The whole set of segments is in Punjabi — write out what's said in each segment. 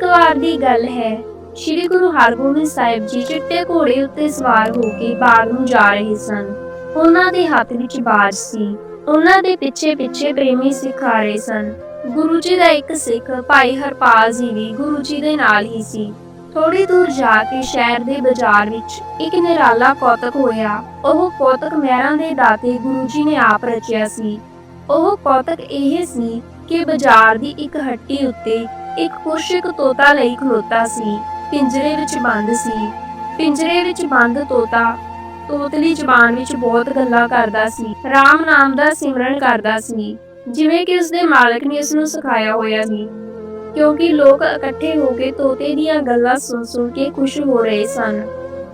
ਇੱਕ ਵਾਰ ਦੀ ਗੱਲ ਹੈ। ਸ੍ਰੀ ਗੁਰੂ ਹਰਗੋਬਿੰਦ ਸਾਹਿਬ ਜੀ ਚਿੱਟੇ ਘੋੜੇ ਉੱਤੇ ਸਵਾਰ ਹੋ ਕੇ ਬਾਗ ਨੂੰ ਜਾ ਰਹੇ ਸਨ। ਉਹਨਾਂ ਦੇ ਹੱਥ ਵਿੱਚ ਬਾਜ ਸੀ। ਉਹਨਾਂ ਦੇ ਪਿੱਛੇ ਪਿੱਛੇ ਪ੍ਰੇਮੀ ਸਿੱਖ ਆ ਰਹੇ ਸਨ। ਗੁਰੂ ਜੀ ਦਾ ਇੱਕ ਸਿੱਖ ਭਾਈ ਹਰਪਾਲ ਜੀ ਵੀ ਗੁਰੂ ਜੀ ਦੇ ਨਾਲ ਹੀ ਸੀ। ਥੋੜੀ ਦੂਰ ਜਾ ਕੇ ਸ਼ਹਿਰ ਦੇ ਬਾਜ਼ਾਰ ਵਿੱਚ ਇੱਕ ਨਿਰਾਲਾ ਕੌਤਕ ਹੋਇਆ। ਉਹ ਕੌਤਕ ਮਹਿਰਾਂ ਦੇ ਦਾਤੇ ਗੁਰੂ ਜੀ ਨੇ ਆਪ ਰਚਿਆ ਸੀ। ਉਹ ਕੌਤਕ ਇਹ ਸੀ ਕਿ ਬਾਜ਼ਾਰ ਦੀ ਇੱਕ ਹੱਟੀ ਉੱਤੇ ਇੱਕ ਕੁਰਸ਼ਿਕ ਤੋਤਾ ਲਈ ਖਲੋਤਾ ਸੀ, ਪਿੰਜਰੇ ਵਿੱਚ ਬੰਦ ਸੀ। ਪਿੰਜਰੇ ਵਿੱਚ ਬੰਦ ਤੋਤਾ ਤੋਤਲੀ ਜ਼ਬਾਨ ਵਿੱਚ ਬਹੁਤ ਗੱਲਾਂ ਕਰਦਾ ਸੀ RAM ਨਾਮ ਦਾ ਸਿਮਰਨ ਕਰਦਾ ਸੀ, ਜਿਵੇਂ ਕਿ ਉਸਦੇ ਮਾਲਕ ਨੇ ਉਸ ਨੂੰ ਸਿਖਾਇਆ ਹੋਇਆ ਸੀ। ਕਿਉਂਕਿ ਲੋਕ ਇਕੱਠੇ ਹੋ ਕੇ ਤੋਤੇ ਦੀਆਂ ਗੱਲਾਂ ਸੁਣ ਸੁਣ ਕੇ ਖੁਸ਼ ਹੋ ਰਹੇ ਸਨ।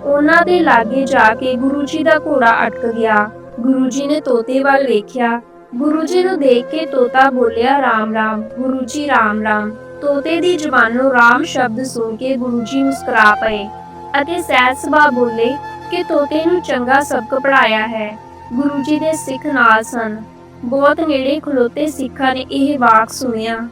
ਉਹਨਾਂ ਦੇ ਲਾਗੇ ਜਾ ਕੇ ਗੁਰੂ ਜੀ ਦਾ ਘੋੜਾ ਅਟਕ ਗਿਆ। ਗੁਰੂ ਜੀ ਨੇ ਤੋਤੇ ਵੱਲ ਵੇਖਿਆ। ਗੁਰੂ ਜੀ ਨੂੰ ਦੇਖ ਕੇ ਤੋਤਾ ਬੋਲਿਆ, ਰਾਮ ਰਾਮ, ਗੁਰੂ ਜੀ, ਰਾਮ ਰਾਮ। ਤੋਤੇ ਦੀ ਜ਼ੁਬਾਨੋਂ ਰਾਮ ਸ਼ਬਦ ਸੁਣ ਕੇ ਗੁਰੂ ਜੀ ਮੁਸਕਰਾ ਪਏ ਅਤੇ ਸਹਿਜ ਸੁਭਾਅ ਬੋਲੇ ਕਿ ਤੋਤੇ ਨੂੰ ਚੰਗਾ ਸਬਕ ਪੜਾਇਆ ਹੈ। ਗੁਰੂ ਜੀ ਦੇ ਸਿੱਖ ਨਾਲ ਸਨ। ਬਹੁਤ ਨੇੜੇ ਖਲੋਤੇ ਸਿੱਖਾਂ ਨੇ ਇਹ ਵਾਕ ਸੁਣਿਆ।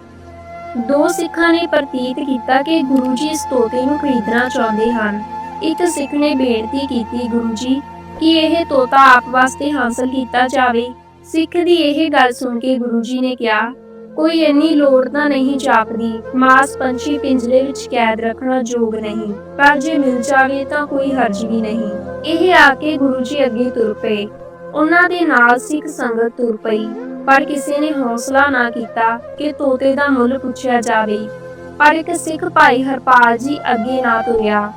ਦੋ ਸਿੱਖਾਂ ਨੇ ਪ੍ਰਤੀਤ ਕੀਤਾ ਕਿ ਗੁਰੂ ਜੀ ਇਸ ਤੋਤੇ ਨੂੰ ਖਰੀਦਣਾ ਚਾਹੁੰਦੇ ਹਨ। ਇੱਕ ਸਿੱਖ ਨੇ ਬੇਨਤੀ ਕੀਤੀ ਗੁਰੂ ਜੀ ਕਿ ਇਹ ਤੋਤਾ ਆਪ ਵਾਸਤੇ ਹਾਸਲ ਕੀਤਾ ਜਾਵੇ। ਸਿੱਖ ਦੀ ਇਹ ਗੱਲ ਸੁਣ ਕੇ ਗੁਰੂ ਜੀ ਨੇ ਕਿਹਾ ਕੋਈ ਇੰਨੀ ਲੋੜ ਤਾਂ ਨਹੀਂ ਜਾਪਦੀ। ਮਾਸ ਪੰਛੀ ਪਿੰਜਰੇ ਵਿੱਚ ਕੈਦ ਰੱਖਣਾ ਯੋਗ ਨਹੀਂ, ਪਰ ਜੇ ਮਿਲ ਜਾਵੇ ਤਾਂ ਕੋਈ ਹਰਜ ਵੀ ਨਹੀਂ। ਇਹ ਆ ਕੇ ਗੁਰੂ ਜੀ ਅੱਗੇ ਤੁਰ ਪਏ। ਉਹਨਾਂ ਦੇ ਨਾਲ ਸਿੱਖ ਸੰਗਤ ਤੁਰ ਪਈ। ਪਰ ਕਿਸੇ ਨੇ ਹੌਸਲਾ ਨਾ ਕੀਤਾ ਕਿ ਤੋਤੇ ਦਾ ਮੁੱਲ ਪੁੱਛਿਆ ਜਾਵੇ। ਪਰ ਇੱਕ ਸਿੱਖ ਭਾਈ ਹਰਪਾਲ ਜੀ ਅੱਗੇ ਨਾ ਤੁਰਿਆ।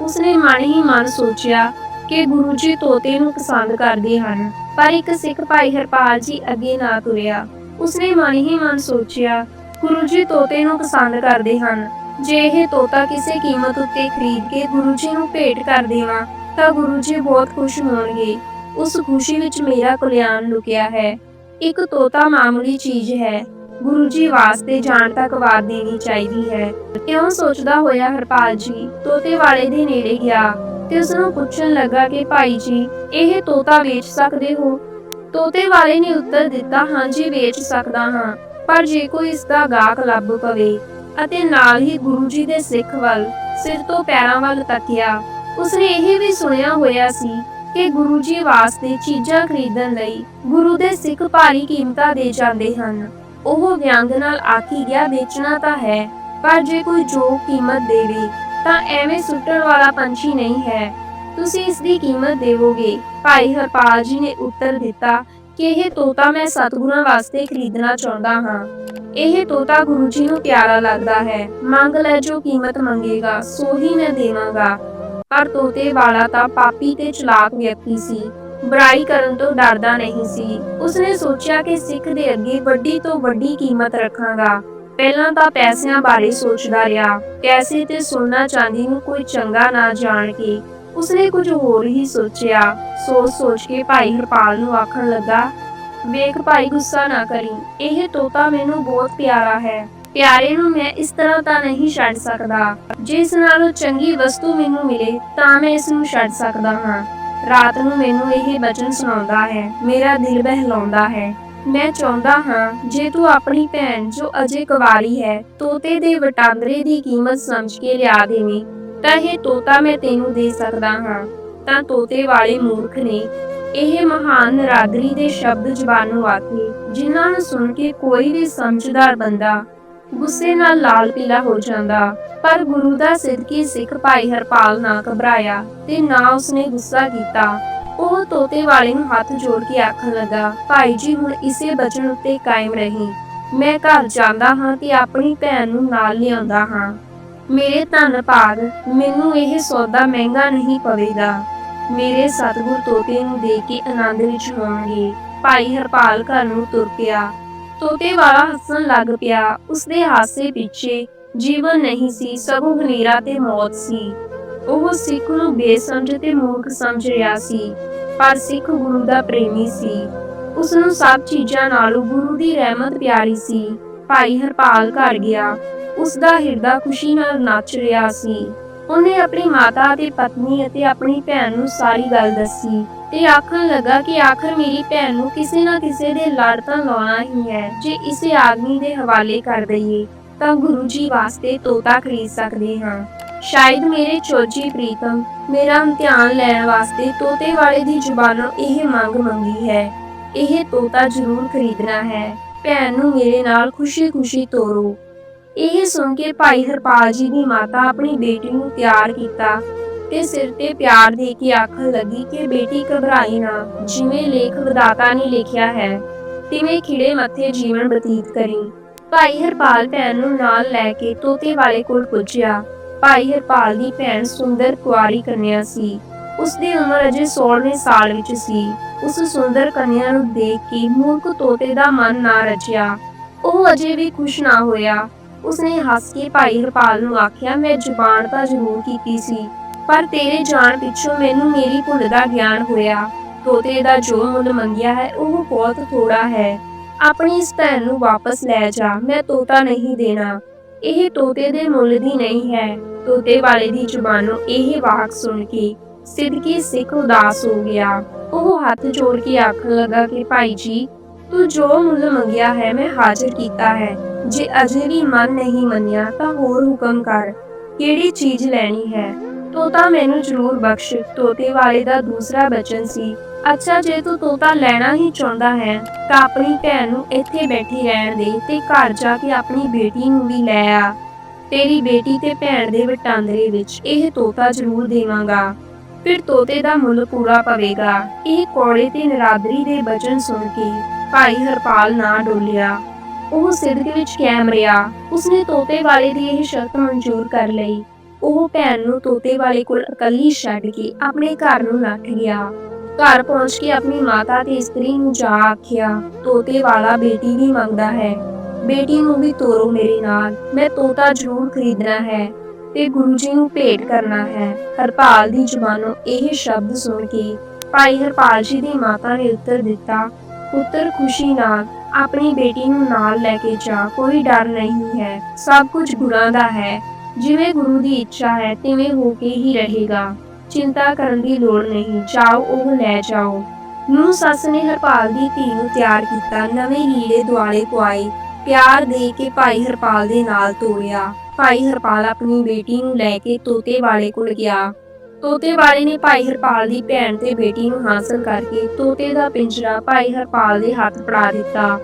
ਉਸਨੇ ਮਨ ਹੀ ਮਨ ਸੋਚਿਆ ਕਿ ਗੁਰੂ ਜੀ ਤੋਤੇ ਨੂੰ ਪਸੰਦ ਕਰਦੇ ਹਨ। ਪਰ ਇੱਕ ਸਿੱਖ ਭਾਈ ਹਰਪਾਲ ਜੀ ਅੱਗੇ ਨਾ ਤੁਰਿਆ। ਉਸਨੇ ਮਨ ਹੀ ਮਨ ਸੋਚਿਆ, ਗੁਰੂ ਜੀ ਤੋਤੇ ਨੂੰ ਪਸੰਦ ਕਰਦੇ ਹਨ। ਜੇ ਇਹ ਤੋਤਾ ਕਿਸੇ ਕੀਮਤ ਉੱਤੇ ਖਰੀਦ ਕੇ ਗੁਰੂ ਜੀ ਨੂੰ ਭੇਟ ਕਰ ਦੇਵਾਂ, ਤਾਂ ਗੁਰੂ ਜੀ ਬਹੁਤ ਖੁਸ਼ ਹੋਣਗੇ। ਉਸ ਖੁਸ਼ੀ ਵਿੱਚ ਮੇਰਾ ਕਲਿਆਣ ਲੁਕਿਆ ਹੈ। ਇੱਕ ਤੋਤਾ ਮਾਮੂਲੀ ਚੀਜ਼ ਹੈ। ਗੁਰੂ ਜੀ ਵਾਸਤੇ ਜਾਣ ਤੱਕ ਵਾਰ ਦੇਣੀ ਚਾਹੀਦੀ ਹੈ। ਇਉਂ ਸੋਚਦਾ ਹੋਇਆ ਹਰਪਾਲ ਜੀ, ਤੋਤੇ ਵਾਲੇ ਦੇ ਨੇੜੇ ਗਿਆ ਤੇ ਉਸ ਨੂੰ ਪੁੱਛਣ ਲੱਗਾ ਕਿ ਭਾਈ ਜੀ, ਇਹ ਤੋਤਾ ਵੇਚ ਸਕਦੇ ਹੋ? ਤੋਤੇ ਵਾਲੇ ਨੇ ਉੱਤਰ ਦਿੱਤਾ ਹਾਂਜੀ ਵੇਚ ਸਕਦਾ ਹਾਂ, ਪਰ ਜੇ ਕੋਈ ਇਸ ਦਾ ਗਾਹਕ ਲੱਭ ਪਵੇ। ਅਤੇ ਨਾਲ ਹੀ ਗੁਰੂ ਜੀ ਦੇ ਸਿੱਖ ਵੱਲ ਸਿਰ ਤੋਂ ਪੈਰਾਂ ਵੱਲ ਤੱਕਿਆ। ਉਸਨੇ ਇਹ ਵੀ ਸੁਣਿਆ ਹੋਇਆ ਸੀ ਕਿ ਗੁਰੂ ਜੀ ਵਾਸਤੇ ਚੀਜ਼ਾਂ ਖਰੀਦਣ ਲਈ ਗੁਰੂ ਦੇ ਸਿੱਖ ਭਾਰੀ ਕੀਮਤਾਂ ਦੇ ਜਾਂਦੇ ਹਨ। ਉਹ ਵਿਅੰਗ ਨਾਲ ਆਖੀ, ਗਿਆ ਵੇਚਣਾ ਤਾਂ ਹੈ, ਪਰ ਜੇ ਕੋਈ ਜੋ ਕੀਮਤ ਦੇਵੇ, ਤਾਂ ਐਵੇਂ ਸੁੱਟਣ ਵਾਲਾ ਪੰਛੀ ਨਹੀਂ ਹੈ। ਤੁਸੀਂ ਇਸ ਦੀ ਕੀਮਤ ਦੇਵੋਗੇ। ਭਾਈ ਹਰਪਾਲ ਜੀ ਨੇ ਉੱਤਰ ਦਿੱਤਾ ਕਿ ਇਹ ਤੋਤਾ ਮੈਂ ਸਤਿਗੁਰਾਂ ਵਾਸਤੇ ਖਰੀਦਣਾ ਚਾਹੁੰਦਾ ਹਾਂ। ਇਹ ਤੋਤਾ ਗੁਰੂ ਜੀ ਨੂੰ ਪਿਆਰਾ ਲੱਗਦਾ ਹੈ। ਮੰਗ ਲੈ ਜੋ ਕੀਮਤ ਮੰਗੇਗਾ ਸੋ ਹੀ ਮੈਂ ਦੇਵਾਂਗਾ। ਪਰ ਤੋਤੇ ਵਾਲਾ ਤਾਂ ਪਾਪੀ ਤੇ ਚਲਾਕ ਵਿਅਕਤੀ ਸੀ। ਬੁਰਾਈ ਕਰਨ ਤੋਂ ਡਰਦਾ ਨਹੀਂ ਸੀ। ਉਸਨੇ ਸੋਚਿਆ ਕਿ ਸਿੱਖ ਦੇ ਅੱਗੇ ਵੱਡੀ ਤੋਂ ਵੱਡੀ ਕੀਮਤ ਰੱਖਾਂਗਾ। ਪਹਿਲਾਂ ਤਾਂ ਪੈਸਿਆਂ ਬਾਰੇ ਸੋਚਦਾ ਰਿਹਾ। ਪੈਸੇ ਤੇ ਸੋਨਾ ਚਾਂਦੀ ਨੂੰ ਕੋਈ ਚੰਗਾ ਨਾ ਜਾਣ ਕੇ ਉਸਨੇ ਕੁਝ ਹੋਰ ਹੀ ਸੋਚਿਆ। ਸੋਚ ਸੋਚ ਕੇ ਭਾਈ ਹਰਪਾਲ ਨੂੰ ਆਖਣ ਲੱਗਾ, ਵੇਖ ਭਾਈ, ਗੁੱਸਾ ਨਾ ਕਰੀ। ਇਹ ਤੋਤਾ ਮੈਨੂੰ ਬਹੁਤ ਪਿਆਰਾ ਹੈ। ਪਿਆਰੇ ਨੂੰ ਮੈਂ ਇਸ ਤਰ੍ਹਾਂ ਤਾਂ ਨਹੀਂ ਛੱਡ ਸਕਦਾ। ਜਿਸ ਨਾਲੋਂ ਚੰਗੀ ਵਸਤੂ ਮੈਨੂੰ ਮਿਲੇ, ਤਾਂ ਮੈਂ ਇਸ ਨੂੰ ਛੱਡ ਸਕਦਾ ਹਾਂ। ਰਾਤ ਨੂੰ ਮੈਨੂੰ ਇਹ ਬਚਨ ਸੁਣਾਉਂਦਾ ਹੈ, ਮੇਰਾ ਦਿਲ ਬਹਿਲਾਉਂਦਾ ਹੈ। ਮੈਂ ਚਾਹੁੰਦਾ ਹਾਂ, ਜੇ ਤੂੰ ਆਪਣੀ ਭੈਣ ਜੋ ਅਜੇ ਕੁਵਾਰੀ ਹੈ, ਤੋਤੇ ਦੇ ਵਟਾਂਦਰੇ ਦੀ ਕੀਮਤ ਸਮਝ ਕੇ ਲਿਆ ਦੇਵੇਂ। ਤਾਂ ਇਹ ਤੋਤਾ ਮੈਂ ਤੈਨੂੰ ਦੇ ਸਕਦਾ ਹਾਂ। ਤਾਂ ਤੋਤੇ ਵਾਲੇ ਮੂਰਖ ਨੇ ਇਹ ਮਹਾਨ ਨਰਾਦਰੀ ਦੇ ਸ਼ਬਦ ਜ਼ਬਾਨੋਂ ਆਖੇ, ਜਿਨ੍ਹਾਂ ਨੂੰ ਸੁਣ ਕੇ ਕੋਈ ਵੀ ਸਮਝਦਾਰ ਬੰਦਾ ਗੁੱਸੇ ਨਾਲ ਲਾਲ ਪੀਲਾ ਹੋ ਜਾਂਦਾ, ਪਰ ਗੁਰੂ ਦਾ ਸਿੱਧਕੀ ਸਿੱਖ ਭਾਈ ਹਰਪਾਲ ਨਾ ਘਬਰਾਇਆ ਤੇ ਨਾ ਉਸਨੇ ਗੁੱਸਾ ਕੀਤਾ। ਉਹ ਤੋਤੇ ਵਾਲੇ ਨੂੰ ਹੱਥ ਜੋੜ ਕੇ ਆਖਣ ਲੱਗਾ, ਭਾਈ ਜੀ, ਹੁਣ ਇਸੇ ਬਚਨ ਉੱਤੇ ਕਾਇਮ ਰਹੀ। ਮੈਂ ਘਰ ਜਾਂਦਾ ਹਾਂ ਤੇ ਆਪਣੀ ਭੈਣ ਨੂੰ ਨਾਲ ਲਿਆਉਂਦਾ ਹਾਂ। ਮੇਰੇ ਧੰਨ ਭਾਗ ਮੈਨੂੰ ਇਹ ਸੌਦਾ ਮਹਿੰਗਾ ਨਹੀਂ ਪਵੇਗਾ। ਮੇਰੇ ਸਤਿਗੁਰ ਤੋਤੇ ਨੂੰ ਦੇ ਕੇ ਆਨੰਦ ਵਿੱਚ ਹੋਣਗੇ ਭਾਈ ਹਰਪਾਲ ਘਰ ਨੂੰ ਤੁਰ ਪਿਆ। ਤੋਤੇ ਵਾਲਾ ਹੱਸਣ ਲੱਗ ਪਿਆ। ਉਸਦੇ ਹਾਸੇ ਪਿੱਛੇ ਜੀਵਨ ਨਹੀਂ ਸੀ, ਸਗੋਂ ਹਨੇਰਾ ਤੇ ਮੌਤ ਸੀ। ਉਹ ਸਿੱਖ ਨੂੰ ਬੇਸਮਝ ਤੇ ਮੂਰਖ ਸਮਝ ਰਿਹਾ ਸੀ, ਪਰ ਸਿੱਖ ਗੁਰੂ ਦਾ ਪ੍ਰੇਮੀ ਸੀ। ਉਸ ਨੂੰ ਸਭ ਚੀਜ਼ਾਂ ਨਾਲੋਂ ਗੁਰੂ ਦੀ ਰਹਿਮਤ ਪਿਆਰੀ ਸੀ। ਭਾਈ ਹਰਪਾਲ ਘਰ ਗਿਆ। ਉਸ ਦਾ ਹਿਰਦਾ ਖੁਸ਼ੀ ਨਾਲ ਨੱਚ ਰਿਹਾ ਸੀ। ਉਹਨੇ ਆਪਣੀ ਮਾਤਾ ਅਤੇ ਪਤਨੀ ਅਤੇ ਆਪਣੀ ਭੈਣ ਨੂੰ ਸਾਰੀ ਗੱਲ ਦੱਸੀ ਤੇ ਆਖਣ ਲੱਗਾ ਕਿ ਆਖਰ ਮੇਰੀ ਭੈਣ ਨੂੰ ਕਿਸੇ ਨਾ ਕਿਸੇ ਦੇ ਲੜ ਤਾਂ ਲਾਉਣਾ ਹੀ ਹੈ, ਜੇ ਇਸੇ ਆਦਮੀ ਦੇ ਹਵਾਲੇ ਕਰ ਦਈਏ, ਤਾਂ ਗੁਰੂ ਜੀ ਵਾਸਤੇ ਤੋਤਾ ਖਰੀਦ ਸਕਦੇ ਹਾਂ। ਸ਼ਾਇਦ ਮੇਰੇ ਚੋਜੀ ਪ੍ਰੀਤਮ, ਮੇਰਾ ਇਮਤਿਹਾਨ ਲੈਣ ਵਾਸਤੇ ਤੋਤੇ ਵਾਲੇ ਦੀ ਜ਼ੁਬਾਨੋਂ ਇਹ ਮੰਗ ਮੰਗੀ ਹੈ। ਇਹ ਤੋਤਾ ਜ਼ਰੂਰ ਖਰੀਦਣਾ ਹੈ। ਭੈਣ ਨੂੰ ਮੇਰੇ ਨਾਲ ਖੁਸ਼ੀ-ਖੁਸ਼ੀ ਤੋਰੋ। ਇਹ ਸੁਣ ਕੇ ਭਾਈ ਹਰਪਾਲ ਜੀ ਦੀ ਮਾਤਾ ਆਪਣੀ ਬੇਟੀ ਨੂੰ ਤਿਆਰ ਕੀਤਾ ਤੇ ਸਿਰ ਤੇ ਪਿਆਰ ਦੇ ਕੇ ਆਖਣ ਲੱਗੀ ਕਿ ਬੇਟੀ ਘਬਰਾਈ ਨਾ, ਜਿਵੇਂ ਲੇਖ ਵਿਦਾਤਾ ਨੇ ਲਿਖਿਆ ਹੈ, ਤਿਵੇਂ ਖਿੜੇ ਮੱਥੇ ਜੀਵਨ ਬਤੀਤ ਕਰੀ। ਭਾਈ ਹਰਪਾਲ ਭੈਣ ਨੂੰ ਨਾਲ ਲੈ ਕੇ ਤੋਤੇ ਵਾਲੇ ਕੋਲ ਪੁੱਜਿਆ। ਭਾਈ ਹਰਪਾਲ ਦੀ ਭੈਣ ਸੁੰਦਰ ਕੁਆਰੀ ਕੰਨਿਆ ਸੀ। ਉਸ ਦੀ ਉਮਰ ਅਜੇ 16ਵੇਂ ਸਾਲ ਵਿੱਚ ਸੀ। ਉਸ ਸੁੰਦਰ ਕੰਨਿਆ ਨੂੰ ਦੇਖ ਕੇ ਮੂਰਖ ਤੋਤੇ ਦਾ ਮਨ ਨਾ ਰਚਿਆ। ਉਹ ਅਜੇ ਵੀ ਖੁਸ਼ ਨਾ ਹੋਇਆ। ਉਸਨੇ ਹੱਸ ਕੇ ਭਾਈ ਹਰਪਾਲ ਨੂੰ ਆਖਿਆ, ਮੈਂ ਜ਼ੁਬਾਨ ਤਾਂ ਜ਼ਰੂਰ ਕੀਤੀ ਸੀ, ਪਰ ਤੇਰੇ ਜਾਣ ਪਿੱਛੋਂ ਮੈਨੂੰ ਮੇਰੀ ਭੁੱਲ ਦਾ ਗਿਆਨ ਹੋਇਆ। ਤੋਤੇ ਦਾ ਜੋ ਮੁੱਲ ਮੰਗਿਆ ਹੈ, ਉਹ ਬਹੁਤ ਥੋੜਾ ਹੈ। ਆਪਣੀ ਇਸ ਭੈਣ ਨੂੰ ਵਾਪਸ ਲੈ ਜਾ, ਮੈਂ ਤੋਤਾ ਨਹੀਂ ਦੇਣਾ। ਇਹ ਤੋਤੇ ਦੇ ਮੁੱਲ ਦੀ ਨਹੀਂ ਹੈ। ਤੋਤੇ ਵਾਲੇ ਦੀ ਜ਼ੁਬਾਨੋਂ ਇਹ ਵਾਕ ਸੁਣ ਕੇ ਸਿੱਧਕੀ ਸਿੱਖ ਉਦਾਸ ਹੋ ਗਿਆ। ਉਹ ਹੱਥ ਜੋੜ ਕੇ ਆਖਣ ਲੱਗਾ ਕਿ ਭਾਈ ਜੀ, ਤੂੰ ਜੋ ਮੁੱਲ ਮੰਗਿਆ ਹੈ ਮੈਂ ਹਾਜ਼ਰ ਕੀਤਾ ਹੈ। ਜੇ ਅਜੇ ਵੀ ਮਨ ਨਹੀਂ ਮੰਨਿਆ ਤਾਂ ਹੋਰ ਹੁਕਮ ਕਰ, ਕਿਹੜੀ ਚੀਜ਼ ਲੈਣੀ ਹੈ? ਤੋਤਾ ਮੈਨੂੰ ਜ਼ਰੂਰ ਬਖਸ਼, ਤੋਤੇ ਵਾਲੇ ਦਾ ਦੂਸਰਾ ਬਚਨ ਸੀ। ਅੱਛਾ, ਜੇ ਤੂੰ ਤੋਤਾ ਲੈਣਾ ਹੀ ਚਾਹੁੰਦਾ ਹੈ, ਤਾਂ ਆਪਣੀ ਭੈਣ ਨੂੰ ਇੱਥੇ ਬੈਠੀ ਰਹਿਣ ਦੇ ਤੇ ਘਰ ਜਾ ਕੇ ਆਪਣੀ ਬੇਟੀ ਨੂੰ ਵੀ ਲੈ ਆ। ਤੇਰੀ ਬੇਟੀ ਤੇ ਭੈਣ ਦੇ ਵਟਾਂਦਰੇ ਵਿੱਚ ਇਹ ਤੋਤਾ ਜ਼ਰੂਰ ਦੇਵਾਂਗਾ। ਫਿਰ ਤੋਤੇ ਦਾ ਮੁੱਲ ਪੂਰਾ ਪਵੇਗਾ। ਇਹ ਕੋੜੇ ਤੇ ਨਰਾਦਰੀ ਦੇ ਬਚਨ ਸੁਣ ਕੇ ਭਾਈ ਹਰਪਾਲ ਨਾ ਡੋਲਿਆ। ਉਹ ਸਿਰਕ ਵਿੱਚ ਕੈਮ ਰਿਹਾ। ਉਸਨੇ ਤੋਤੇ ਵਾਲੇ ਦੀ ਇਹ ਸ਼ਰਤ ਮਨਜ਼ੂਰ ਕਰ ਲਈ। ਉਹ ਭੈਣ ਨੂੰ ਤੋਤੇ ਵਾਲੇ ਕੋਲ ਇਕੱਲੀ ਛੱਡ ਕੇ ਆਪਣੇ ਘਰ ਨੂੰ ਨੱਠ ਗਿਆ। ਘਰ ਪਹੁੰਚ ਕੇ ਆਪਣੀ ਮਾਤਾ ਤੇ ਇਸਤਰੀ ਨੂੰ ਜਾ ਆਖਿਆ, ਤੋਤੇ ਵਾਲਾ ਬੇਟੀ ਵੀ ਮੰਗਦਾ ਹੈ। ਬੇਟੀ ਨੂੰ ਵੀ ਤੋਰੋ ਮੇਰੇ ਨਾਲ। ਮੈਂ ਤੋਤਾ ਜ਼ਰੂਰ ਖਰੀਦਣਾ ਹੈ। ਤੇ ਗੁਰੂ ਜੀ ਨੂੰ ਭੇਟ ਕਰਨਾ ਹੈ। ਹਰਪਾਲ ਦੀ ਜ਼ੁਬਾਨੋਂ ਇਹ ਸ਼ਬਦ ਸੁਣ ਕੇ ਭਾਈ ਹਰਪਾਲ ਜੀ ਦੀ ਮਾਤਾ ਨੇ ਉੱਤਰ ਦਿੱਤਾ, ਪੁੱਤਰ, ਖੁਸ਼ੀ ਨਾਲ ਆਪਣੀ ਬੇਟੀ ਨੂੰ ਨਾਲ ਲੈ ਕੇ ਜਾ, ਕੋਈ ਡਰ ਨਹੀਂ ਹੈ। ਸਭ ਕੁਝ ਗੁਰਾਂ ਦਾ ਹੈ। ਜਿਵੇਂ ਗੁਰੂ ਦੀ ਇੱਛਾ ਹੈ, ਤਿਵੇਂ ਹੋ ਕੇ ਹੀ ਰਹੇਗਾ। ਚਿੰਤਾ ਕਰਨ ਦੀ ਲੋੜ ਨਹੀਂ, ਜਾਓ, ਉਹ ਲੈ ਜਾਓ। ਨੂੰ ਸੱਸ ਨੇ ਹਰਪਾਲ ਦੀ ਧੀ ਨੂੰ ਤਿਆਰ ਕੀਤਾ, ਨਵੇਂ ਲੀੜੇ ਦੁਆਲੇ ਪੁਆਏ, ਪਿਆਰ ਦੇ ਕੇ ਭਾਈ ਹਰਪਾਲ ਦੇ ਨਾਲ ਤੋਰਿਆ। ਭਾਈ ਹਰਪਾਲ ਆਪਣੀ ਬੇਟੀ ਨੂੰ ਲੈ ਕੇ ਤੋਤੇ ਵਾਲੇ ਕੋਲ ਗਿਆ। ਤੋਤੇ ਵਾਲੇ ਨੇ ਭਾਈ ਹਰਪਾਲ ਦੀ ਭੈਣ ਤੇ ਬੇਟੀ ਨੂੰ ਹਾਸਲ ਕਰਕੇ ਤੋਤੇ ਦਾ ਪਿੰਜਰਾ ਭਾਈ ਹਰਪਾਲ ਦੇ ਹੱਥ ਫੜਾ ਦਿੱਤਾ।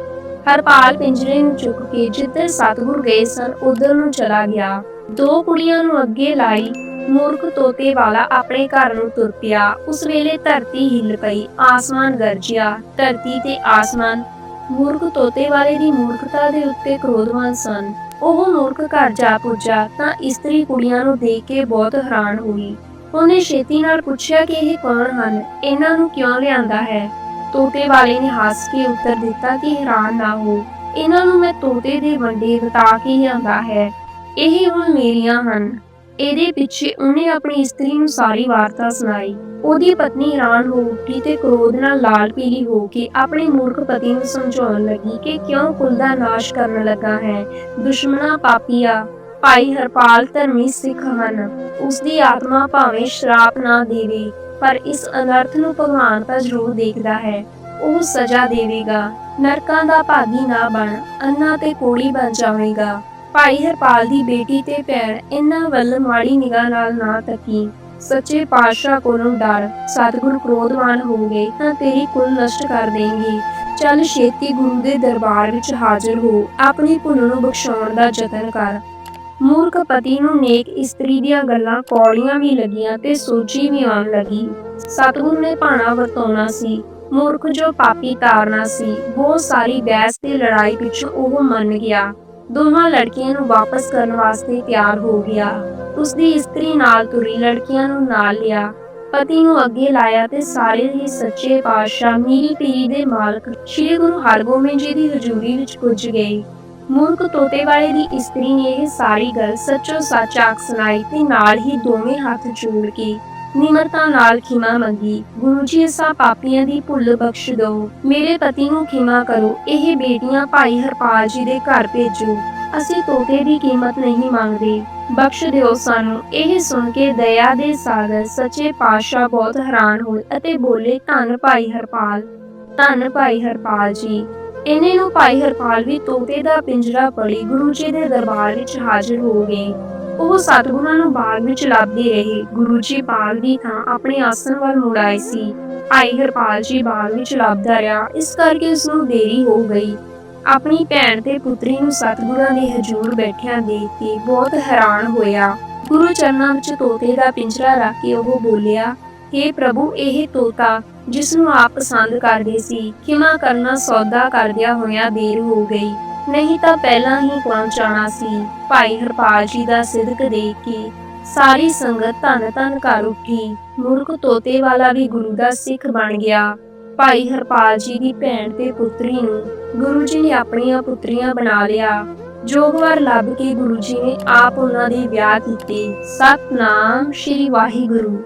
ਹਰਪਾਲ ਪਿੰਜਰੇ ਨੂੰ ਚੁੱਕ ਕੇ ਜਿੱਧਰ ਸਤਗੁਰ ਗਏ ਸਨ, ਉਧਰ ਨੂੰ ਚਲਾ ਗਿਆ। ਦੋ ਕੁੜੀਆਂ ਨੂੰ ਅੱਗੇ ਲਾਈ ਮੂਰਖ ਤੋਤੇ ਵਾਲਾ ਆਪਣੇ ਘਰ ਨੂੰ ਤੁਰ ਪਿਆ। ਉਸ ਵੇਲੇ ਧਰਤੀ ਹਿੱਲ ਪਈ, ਆਸਮਾਨ ਗਰਜਿਆ। ਧਰਤੀ ਤੇ ਆਸਮਾਨ, ਮੂਰਖ ਤੋਤੇ ਵਾਲੇ ਦੀ ਮੂਰਖਤਾ ਦੇ ਉੱਤੇ ਕ੍ਰੋਧਵਾਨ ਸਨ। ਉਹ ਮੂਰਖ ਘਰ ਜਾ ਪੁੱਜਾ ਤਾਂ ਇਸਤਰੀ ਕੁੜੀਆਂ ਨੂੰ ਦੇਖ ਕੇ ਬਹੁਤ ਹੈਰਾਨ ਹੋਈ। ਉਹਨੇ ਛੇਤੀ ਨਾਲ ਪੁੱਛਿਆ ਕਿ ਇਹ ਕੌਣ ਹਨ? ਇਹਨਾਂ ਨੂੰ ਕਿਉਂ ਲਿਆਂਦਾ ਹੈ? ਤੋਤੇ ਵਾਲੇ ਨੇ ਹੱਸ ਕੇ ਉੱਤਰ ਦਿੱਤਾ ਕਿ ਹੈਰਾਨ ਨਾ ਹੋ। ਇਹਨਾਂ ਨੂੰ ਮੈਂ ਤੋਤੇ ਦੇ ਵੰਡੇ ਬਤਾ ਕੇ ਲਿਆਂਦਾ ਹੈ। ਇਹ ਹੁਣ ਮੇਰੀਆਂ ਹਨ। ਇਹਦੇ ਪਿੱਛੇ ਉਹਨੇ ਆਪਣੀ ਇਸਤਰੀ ਨੂੰ ਸਾਰੀ ਵਾਰਤਾ ਸੁਣਾਈ। ਉਹਦੀ ਪਤਨੀ ਹੈਰਾਨ ਹੋ ਉੱਠੀ ਤੇ ਕ੍ਰੋਧ ਨਾਲ ਲਾਲ ਪੀਲੀ ਹੋ ਕੇ ਆਪਣੇ ਮੂਰਖ ਪਤੀ ਨੂੰ ਸਮਝਾਉਣ ਲੱਗੀ ਕਿ ਕਿਉਂ ਕੁਲ ਦਾ ਨਾਸ਼ ਕਰਨ ਲੱਗਾ ਹੈ। ਦੁਸ਼ਮਣਾ ਪਾਪੀਆ, ਭਾਈ ਹਰਪਾਲ ਧਰਮੀ ਸਿੱਖ ਹਨ। ਉਸ ਦੀ ਆਤਮਾ ਭਾਵੇਂ ਸ਼ਰਾਪ ਨਾ ਦੇਵੇ, ਪਰ ਇਸ ਅਨਰਥ ਨੂੰ ਭਗਵਾਨ ਤਾਂ ਜ਼ਰੂਰ ਦੇਖਦਾ ਹੈ। ਉਹ ਸਜ਼ਾ ਦੇਵੇਗਾ। ਨਰਕਾਂ ਦਾ ਭਾਗੀ ਨਾ ਬਣ, ਅੰਨਾ ਤੇ ਕੋੜੀ ਬਣ ਜਾਵੇਗਾ। ਭਾਈ ਹਰਪਾਲ ਦੀ ਬੇਟੀ ਤੇ ਭੈਣ ਇਹਨਾਂ ਵੱਲ ਮਾੜੀ ਨਿਗਾਹ ਨਾਲ ਨਾ ਤੱਕੀ। ਸੱਚੇ ਪਾਤਸ਼ਾਹ ਕੋਲੋਂ ਡਰ, ਸਤਿਗੁਰ ਕ੍ਰੋਧਵਾਨ ਹੋ ਗਏ ਤਾਂ ਤੇਰੀ ਕੁਲ ਨਸ਼ਟ ਕਰ ਦੇਂਗੇ ਚੱਲ ਛੇਤੀ ਗੁਰੂ ਦੇ ਦਰਬਾਰ ਵਿੱਚ ਹਾਜ਼ਰ ਹੋ, ਆਪਣੀ ਭੁੱਲ ਨੂੰ ਬਖਸ਼ਾਉਣ ਦਾ ਯਤਨ ਕਰ। ਮੂਰਖ ਪਤੀ ਨੂੰ ਨੇਕ ਇਸਤਰੀ ਦੀਆਂ ਗੱਲਾਂ ਕੌੜੀਆਂ ਵੀ ਲੱਗੀਆਂ ਤੇ ਸੋਚੀ ਵੀ ਆਉਣ ਲੱਗੀ। ਸਤਿਗੁਰ ਨੇ ਭਾਣਾ ਵਰਤਾਉਣਾ ਸੀ, ਮੂਰਖ ਜੋ ਪਾਪੀ ਤਾਰਨਾ ਸੀ, ਬਹੁਤ ਸਾਰੀ ਬਹਿਸ ਤੇ ਲੜਾਈ ਪਿੱਛੋਂ ਉਹ ਮੰਨ ਗਿਆ। ਦੋਵਾਂ ਲੜਕੀਆਂ ਨੂੰ ਵਾਪਸ ਕਰਨ ਵਾਸਤੇ ਤਿਆਰ ਹੋ ਗਿਆ। ਉਸ ਦੀ ਇਸਤਰੀ ਨਾਲ ਤੁਰੀ ਲੜਕੀਆਂ ਨੂੰ ਨਾਲ ਲਿਆ। ਪਤੀ ਨੂੰ ਅੱਗੇ ਲਾਇਆ ਤੇ ਸਾਰੇ ਹੀ ਸੱਚੇ ਪਾਤਸ਼ਾਹ ਮੀਰੀ ਪੀਰੀ ਦੇ ਮਾਲਕ ਸ੍ਰੀ ਗੁਰੂ ਹਰਗੋਬਿੰਦ ਜੀ ਦੀ ਹਜ਼ੂਰੀ ਵਿੱਚ ਪੁੱਜ ਗਏ। ਮੂਰਖ ਤੋਤੇ ਵਾਲੇ ਦੀ ਇਸਤਰੀ ਨੇ ਇਹ ਸਾਰੀ ਗੱਲ ਸੱਚੋ ਸੱਚ ਆਖ ਸੁਣਾਈ ਤੇ ਨਾਲ ਹੀ ਦੋਵੇਂ ਹੱਥ ਜੋੜ ਕੇ ਨਿਮਰਤਾ ਨਾਲ ਖਿਮਾ ਮੰਗੀ, ਗੁਰੂ ਜੀ, ਅਸਾਂ ਪਾਪੀਆਂ ਦੀ ਭੁੱਲ ਬਖਸ਼ ਦਿਓ। ਮੇਰੇ ਪਤੀ ਨੂੰ ਖਿਮਾ ਕਰੋ। ਇਹ ਬੇਟੀਆਂ ਭਾਈ ਹਰਪਾਲ ਜੀ ਦੇ ਘਰ ਭੇਜੋ। ਅਸੀਂ ਤੋਤੇ ਦੀ ਕੀਮਤ ਨਹੀਂ ਮੰਗਦੇ। ਬਖਸ਼ ਦਿਓ ਸਾਨੂੰ। ਇਹ ਸੁਣ ਕੇ ਦਇਆ ਦੇ ਸਾਗਰ ਸੱਚੇ ਪਾਤਸ਼ਾਹ ਬਹੁਤ ਹੈਰਾਨ ਹੋਏ ਅਤੇ ਬੋਲੇ, ਧੰਨ ਭਾਈ ਹਰਪਾਲ, ਧੰਨ ਭਾਈ ਹਰਪਾਲ ਜੀ। ਇਹਨੇ ਨੂੰ ਭਾਈ ਹਰਪਾਲ ਵੀ ਤੋਤੇ ਦਾ ਪਿੰਜਰਾ ਪੜੀ ਗੁਰੂ ਜੀ ਦੇ ਦਰਬਾਰ ਵਿੱਚ ਹਾਜ਼ਰ ਹੋ ਗਏ। ਉਹ ਸਤਿਗੁਰਾਂ ਨੂੰ ਬਾਗ ਵਿੱਚ ਲੱਭਦੀ ਰਹੇ। ਗੁਰੂ ਜੀ ਬਾਗ ਦੀ ਥਾਂ ਆਪਣੇ ਆਸਣ ਵੱਲ ਮੁੜ ਆਏ ਸੀ। ਭਾਈ ਹਰਪਾਲ ਜੀ ਬਾਗ ਵਿੱਚ ਲੱਭਦਾ ਰਿਹਾ। ਇਸ ਕਰਕੇ ਉਸ ਨੂੰ ਦੇਰੀ ਹੋ ਗਈ। ਆਪਣੀ ਭੈਣ ਤੇ ਪੁੱਤਰੀ ਨੂੰ ਸਤਿਗੁਰਾਂ ਦੇ ਹਜ਼ੂਰ ਬੈਠਿਆਂ ਦੇਖ ਕੇ ਬਹੁਤ ਹੈਰਾਨ ਹੋਇਆ। ਗੁਰੂ ਚਰਨਾਂ ਵਿੱਚ ਤੋਤੇ ਦਾ ਪਿੰਜਰਾ ਰੱਖ ਕੇ ਉਹ ਬੋਲਿਆ हे ਪ੍ਰਭੂ, ਇਹ ਤੋਤਾ ਜਿਸ ਨੂੰ ਆਪ ਪਸੰਦ ਕਰਦੇ ਸੀ, ਕਿਮਾ ਕਰਨਾ ਸੌਦਾ ਕਰਦਿਆਂ ਹੋਇਆਂ ਦੇਰ ਹੋ ਗਈ। ਨਹੀਂ ਤਾਂ ਪਹਿਲਾਂ ਹੀ ਪਹੁੰਚ ਸੀ। ਭਾਈ ਹਰਪਾਲ ਜੀ ਦਾ ਸਿਦਕ ਦੇਖ ਕੇ ਸਾਰੀ ਸੰਗਤ ਧੰਨ ਧੰਨ ਕਰ ਉੱਠੀ। ਮੁਰਖ ਤੋਤੇ ਵਾਲਾ ਵੀ ਗੁਰੂ ਦਾ ਸਿੱਖ ਬਣ ਗਿਆ। ਭਾਈ ਹਰਪਾਲ ਜੀ ਦੀ ਭੈਣ ਤੇ ਪੁੱਤਰੀ ਨੂੰ ਗੁਰੂ ਜੀ ਨੇ ਆਪਣੀਆਂ ਪੁੱਤਰੀਆਂ ਬਣਾ ਲਿਆ। ਜੋਗਵਾਰ ਲੱਭ ਕੇ ਗੁਰੂ ਜੀ ਨੇ ਆਪ ਉਹਨਾਂ ਦੇ ਵਿਆਹ ਕੀਤੇ। ਸਤਨਾਮ ਸ਼੍ਰੀ ਵਾਹਿਗੁਰੂ।